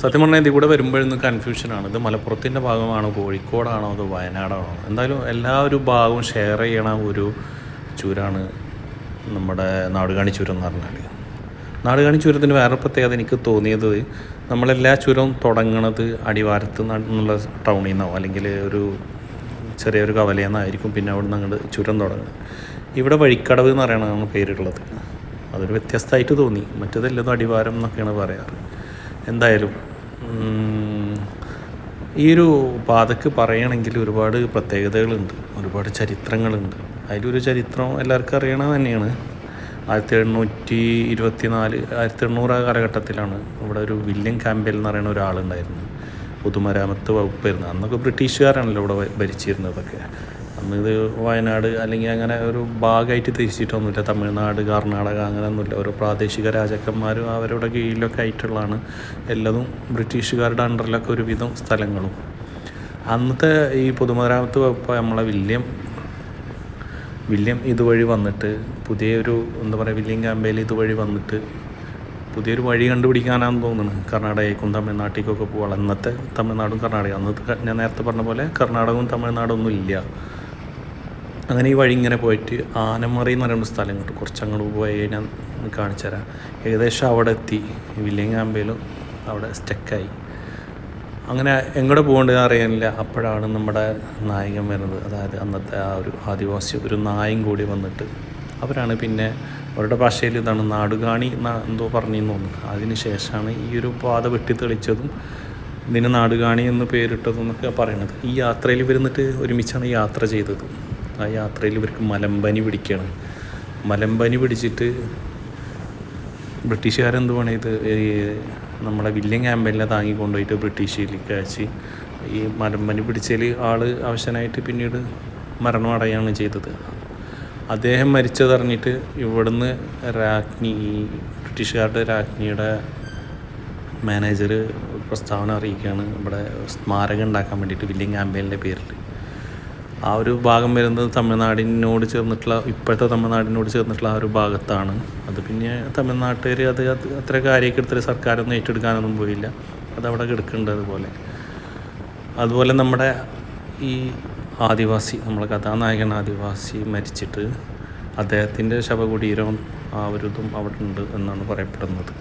സത്യം പറഞ്ഞാൽ ഇതിൽ കൂടെ വരുമ്പോഴൊന്നും കൺഫ്യൂഷനാണ് ഇത് മലപ്പുറത്തിന്റെ ഭാഗമാണോ കോഴിക്കോടാണോ അതോ വയനാടാണോ? എന്തായാലും എല്ലാ ഒരു ഭാഗവും ഷെയർ ചെയ്യണ ഒരു ചുരാണ് നമ്മുടെ നാടുകാണി ചുരം എന്ന് പറഞ്ഞാൽ നാടുകാണി ചുരത്തിന്റെ വേറെ പ്രത്യേകത എനിക്ക് തോന്നിയത് നമ്മളെല്ലാ ചുരവും തുടങ്ങണത് അടിവാരത്ത് നിന്നുള്ള ടൗണിൽ നിന്നോ അല്ലെങ്കിൽ ഒരു ചെറിയൊരു കവലയിൽ നിന്നായിരിക്കും പിന്നെ അവിടെ നിന്ന് അങ്ങോട്ട് ചുരം തുടങ്ങുന്നത്. ഇവിടെ വഴിക്കടവ് എന്ന് പറയണതാണ് പേരുള്ളത് അതൊരു വ്യത്യസ്തമായിട്ട് തോന്നി. മറ്റേതല്ലതും അടിവാരം എന്നൊക്കെയാണ് പറയാറ്. എന്തായാലും ഈ ഒരു പാതക്ക് പറയുകയാണെങ്കിൽ ഒരുപാട് പ്രത്യേകതകളുണ്ട് ഒരുപാട് ചരിത്രങ്ങളുണ്ട്. അതിലൊരു ചരിത്രം എല്ലാവർക്കും അറിയണത് തന്നെയാണ്. ആയിരത്തി എണ്ണൂറ്റി ഇരുപത്തി നാല് ആയിരത്തി എണ്ണൂറ് കാലഘട്ടത്തിലാണ് ഇവിടെ ഒരു വില്യം ക്യാമ്പൽ എന്ന് പറയുന്ന ഒരാളുണ്ടായിരുന്നു പൊതുമരാമത്ത് വകുപ്പായിരുന്നു അന്നൊക്കെ ബ്രിട്ടീഷുകാരാണല്ലോ ഇവിടെ ഭരിച്ചിരുന്നതൊക്കെ ഇത് വയനാട് അല്ലെങ്കിൽ അങ്ങനെ ഒരു ഭാഗമായിട്ട് തിരിച്ചിട്ടൊന്നുമില്ല. തമിഴ്നാട് കർണാടക അങ്ങനെയൊന്നുമില്ല. ഓരോ പ്രാദേശിക രാജാക്കന്മാരും അവരുടെ കീഴിലൊക്കെ ആയിട്ടുള്ളതാണ്. എല്ലാതും ബ്രിട്ടീഷുകാരുടെ അണ്ടറിലൊക്കെ ഒരുവിധം സ്ഥലങ്ങളും. അന്നത്തെ ഈ പൊതുമരാമത്ത് വകുപ്പ് നമ്മളെ വില്യം വില്യം ഇതുവഴി വന്നിട്ട് പുതിയൊരു എന്താ പറയുക വില്യം ക്യാമ്പയിൽ ഇതുവഴി വന്നിട്ട് പുതിയൊരു വഴി കണ്ടുപിടിക്കാനാണെന്ന് തോന്നുന്നു. കർണാടകയ്ക്കും തമിഴ്നാട്ടിലേക്കൊക്കെ പോകാൻ അന്നത്തെ തമിഴ്നാടും കർണാടക അന്നത്തെ ഞാൻ നേരത്തെ പറഞ്ഞ പോലെ കർണാടകവും തമിഴ്നാടും ഒന്നും ഇല്ല അങ്ങനെ ഈ വഴി ഇങ്ങനെ പോയിട്ട് ആനമറി എന്ന് പറയുന്ന സ്ഥലം കിട്ടും കുറച്ച് അങ്ങോട്ട് പോയി ഞാൻ കാണിച്ചു തരാം. ഏകദേശം അവിടെ എത്തി. വില്യം ക്യാമ്പയിലും അവിടെ സ്റ്റക്കായി അങ്ങനെ എങ്ങോട്ട് പോകേണ്ടത് അറിയാനില്ല. അപ്പോഴാണ് നമ്മുടെ നായകൻ വരുന്നത്. അതായത് അന്നത്തെ ആ ഒരു ആദിവാസി ഒരു നായും കൂടി വന്നിട്ട് അവരാണ് പിന്നെ അവരുടെ ഭാഷയിൽ ഇതാണ് നാടുകാണി എന്തോ പറഞ്ഞു തോന്നുന്നു. അതിന് ശേഷമാണ് ഈ ഒരു പാത വെട്ടിത്തെളിച്ചതും ഇതിന് നാടുകാണി എന്ന് പേരിട്ടതും എന്നൊക്കെ പറയണത്. ഈ യാത്രയിൽ വരുന്നിട്ട് ഒരുമിച്ചാണ് യാത്ര ചെയ്തത്. ആ യാത്രയിൽ ഇവർക്ക് മലമ്പനി പിടിക്കുകയാണ്. മലമ്പനി പിടിച്ചിട്ട് ബ്രിട്ടീഷുകാരെന്ത് പണിയത് ഈ നമ്മളെ വില്യം ക്യാമ്പലിനെ താങ്ങി കൊണ്ടുപോയിട്ട് ബ്രിട്ടീഷിലേക്ക് അയച്ച് ഈ മലമ്പനി പിടിച്ചതിൽ ആൾ അവശനായിട്ട് പിന്നീട് മരണം അടയാണ് ചെയ്തത്. അദ്ദേഹം മരിച്ചതറിഞ്ഞിട്ട് ഇവിടുന്ന് രാജ്ഞി ബ്രിട്ടീഷുകാരുടെ രാജ്ഞിയുടെ മാനേജർ പ്രസ്താവന അറിയിക്കുകയാണ്. ഇവിടെ സ്മാരകം ഉണ്ടാക്കാൻ വേണ്ടിയിട്ട് വില്യം ക്യാമ്പലിന്റെ പേരിൽ. ആ ഒരു ഭാഗം വരുന്നത് തമിഴ്നാടിനോട് ചേർന്നിട്ടുള്ള ഇപ്പോഴത്തെ തമിഴ്നാടിനോട് ചേർന്നിട്ടുള്ള ആ ഒരു ഭാഗത്താണ്. അത് പിന്നെ തമിഴ്നാട്ടുകാർ അത് അത് അത്ര കാര്യമൊക്കെ എടുത്തിട്ട് സർക്കാരൊന്നും ഏറ്റെടുക്കാനൊന്നും പോയില്ല. അതവിടെ കിടക്കുന്നുണ്ട് അതുപോലെ. അതുപോലെ നമ്മുടെ ഈ ആദിവാസി നമ്മളെ കഥാനായകൻ ആദിവാസി മരിച്ചിട്ട് അദ്ദേഹത്തിന്റെ ശവകുടീരം ആ ഒരു ഇതും അവിടെ ഉണ്ട് എന്നാണ് പറയപ്പെടുന്നത്.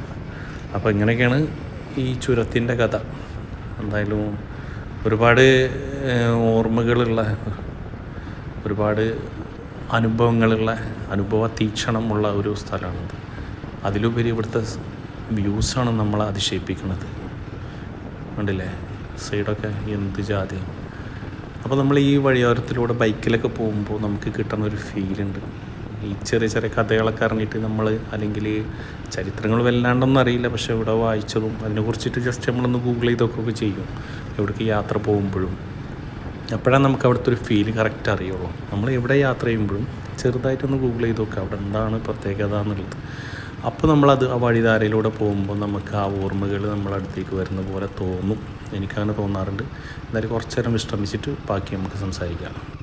അപ്പോൾ ഇങ്ങനെയൊക്കെയാണ് ഈ ചുരത്തിന്റെ കഥ. എന്തായാലും ഒരുപാട് ഓർമ്മകളുള്ള ഒരുപാട് അനുഭവങ്ങളുള്ള അനുഭവ തീക്ഷണമുള്ള ഒരു സ്ഥലമാണത്. അതിലുപരി ഇവിടുത്തെ വ്യൂസാണ് നമ്മളെ അതിശയിപ്പിക്കുന്നത്. കണ്ടില്ലേ? സൈഡൊക്കെ എന്ത് ജാതി. അപ്പോൾ നമ്മൾ ഈ വഴിയോരത്തിലൂടെ ബൈക്കിലൊക്കെ പോകുമ്പോൾ നമുക്ക് കിട്ടുന്ന ഒരു ഫീലുണ്ട്. ഈ ചെറിയ ചെറിയ കഥകളൊക്കെ അറിഞ്ഞിട്ട് നമ്മൾ അല്ലെങ്കിൽ ചരിത്രങ്ങൾ വല്ലാണ്ടൊന്നും അറിയില്ല പക്ഷെ ഇവിടെ വായിച്ചതും അതിനെക്കുറിച്ചിട്ട് ജസ്റ്റ് നമ്മളൊന്ന് ഗൂഗിൾ ചെയ്തൊക്കെ ചെയ്യും. എവിടേക്ക് യാത്ര പോകുമ്പോഴും. അപ്പോഴാണ് നമുക്ക് അവിടുത്തെ ഒരു ഫീൽ കറക്റ്റ് അറിയുള്ളൂ. നമ്മൾ എവിടെ യാത്ര ചെയ്യുമ്പോഴും ചെറുതായിട്ടൊന്ന് ഗൂഗിൾ ചെയ്ത് നോക്കുക അവിടെ എന്താണ് പ്രത്യേകത എന്നുള്ളത്. അപ്പോൾ നമ്മളത് ആ വഴിധാരയിലൂടെ പോകുമ്പോൾ നമുക്ക് ആ ഓർമ്മകൾ നമ്മളടുത്തേക്ക് വരുന്ന പോലെ തോന്നും. എനിക്കങ്ങനെ തോന്നാറുണ്ട്. എന്തായാലും കുറച്ച് നേരം വിശ്രമിച്ചിട്ട് ബാക്കി നമുക്ക് സംസാരിക്കാം.